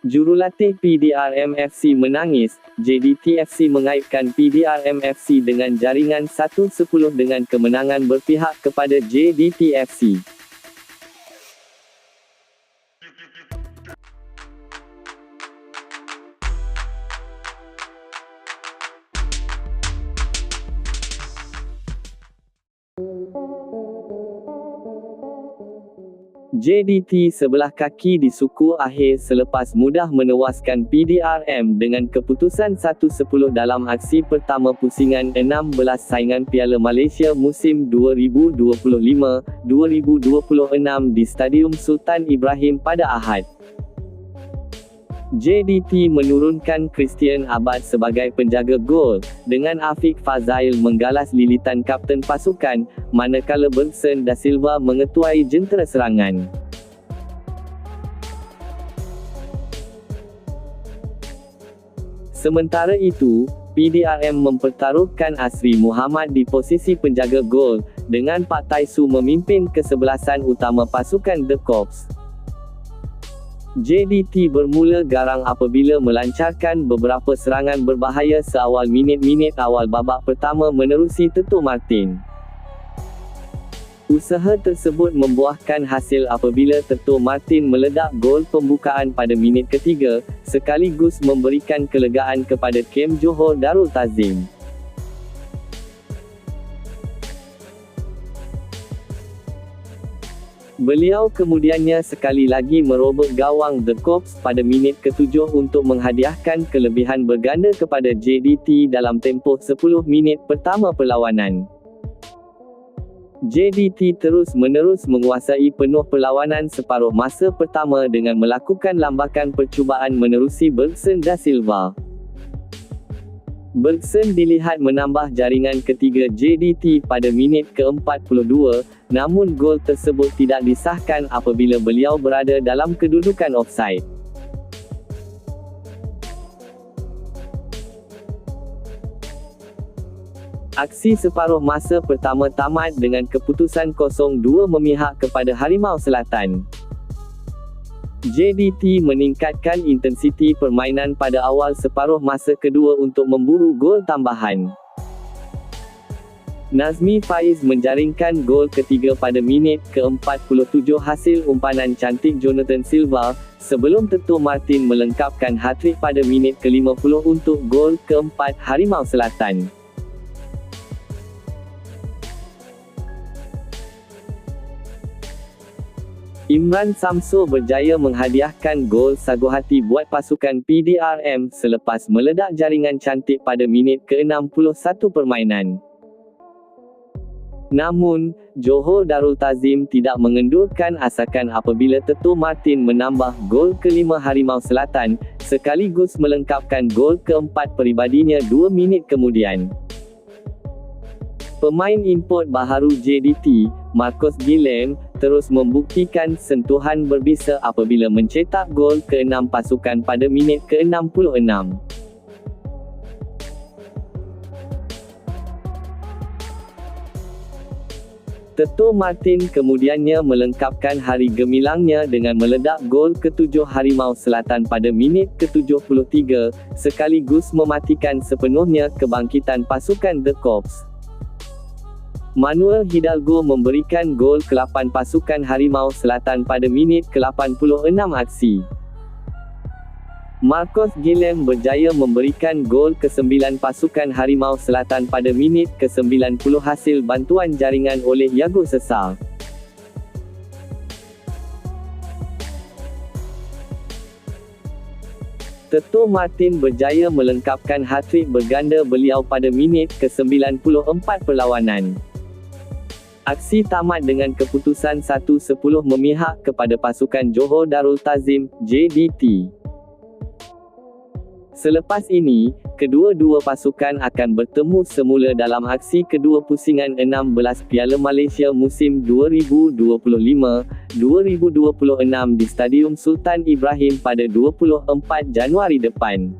Jurulatih PDRM FC menangis, JDT FC mengaitkan PDRM FC dengan jaringan 1-10 dengan kemenangan berpihak kepada JDT FC. JDT sebelah kaki di suku akhir selepas mudah menewaskan PDRM dengan keputusan 1-10 dalam aksi pertama pusingan 16 saingan Piala Malaysia musim 2025-2026 di Stadium Sultan Ibrahim pada Ahad. JDT menurunkan Christian Abad sebagai penjaga gol, dengan Afiq Fazail menggalas lilitan kapten pasukan, manakala Bergson da Silva mengetuai jentera serangan. Sementara itu, PDRM mempertaruhkan Asri Muhammad di posisi penjaga gol, dengan Pak Taisu memimpin kesebelasan utama pasukan The Corps. JDT bermula garang apabila melancarkan beberapa serangan berbahaya seawal minit-minit awal babak pertama menerusi Teto Martin. Usaha tersebut membuahkan hasil apabila Teto Martin meledak gol pembukaan pada minit ketiga, sekaligus memberikan kelegaan kepada Kem Johor Darul Tazim. Beliau kemudiannya sekali lagi merobek gawang The Corps pada minit ketujuh untuk menghadiahkan kelebihan berganda kepada JDT dalam tempoh 10 minit pertama perlawanan. JDT terus menerus menguasai penuh perlawanan separuh masa pertama dengan melakukan lambakan percubaan menerusi Bergson da Silva. Bergson dilihat menambah jaringan ketiga JDT pada minit ke-42, namun gol tersebut tidak disahkan apabila beliau berada dalam kedudukan offside. Aksi separuh masa pertama tamat dengan keputusan 0-2 memihak kepada Harimau Selatan. JDT meningkatkan intensiti permainan pada awal separuh masa kedua untuk memburu gol tambahan. Nazmi Faiz menjaringkan gol ketiga pada minit ke-47 hasil umpanan cantik Jonathan Silva, sebelum Teto Martin melengkapkan hat-trick pada minit ke-50 untuk gol keempat Harimau Selatan. Imran Samso berjaya menghadiahkan gol sagu hati buat pasukan PDRM selepas meledak jaringan cantik pada minit ke-61 permainan. Namun, Johor Darul Tazim tidak mengendurkan asakan apabila Teto Martin menambah gol kelima Harimau Selatan, sekaligus melengkapkan gol keempat peribadinya dua minit kemudian. Pemain import baharu JDT, Marcos Guilhem, terus membuktikan sentuhan berbisa apabila mencetak gol ke-6 pasukan pada minit ke-66. Teto Martin kemudiannya melengkapkan hari gemilangnya dengan meledak gol ke-7 Harimau Selatan pada minit ke-73, sekaligus mematikan sepenuhnya kebangkitan pasukan The Corps. Manuel Hidalgo memberikan gol ke-8 pasukan Harimau Selatan pada minit ke-86 aksi. Marcos Guilhem berjaya memberikan gol ke-9 pasukan Harimau Selatan pada minit ke-90 hasil bantuan jaringan oleh Yago Sesal. Teto Martin berjaya melengkapkan hat-trick berganda beliau pada minit ke-94 perlawanan. Aksi tamat dengan keputusan 1-10 memihak kepada pasukan Johor Darul Tazim, JDT. Selepas ini, kedua-dua pasukan akan bertemu semula dalam aksi kedua pusingan 16 Piala Malaysia musim 2025-2026 di Stadium Sultan Ibrahim pada 24 Januari depan.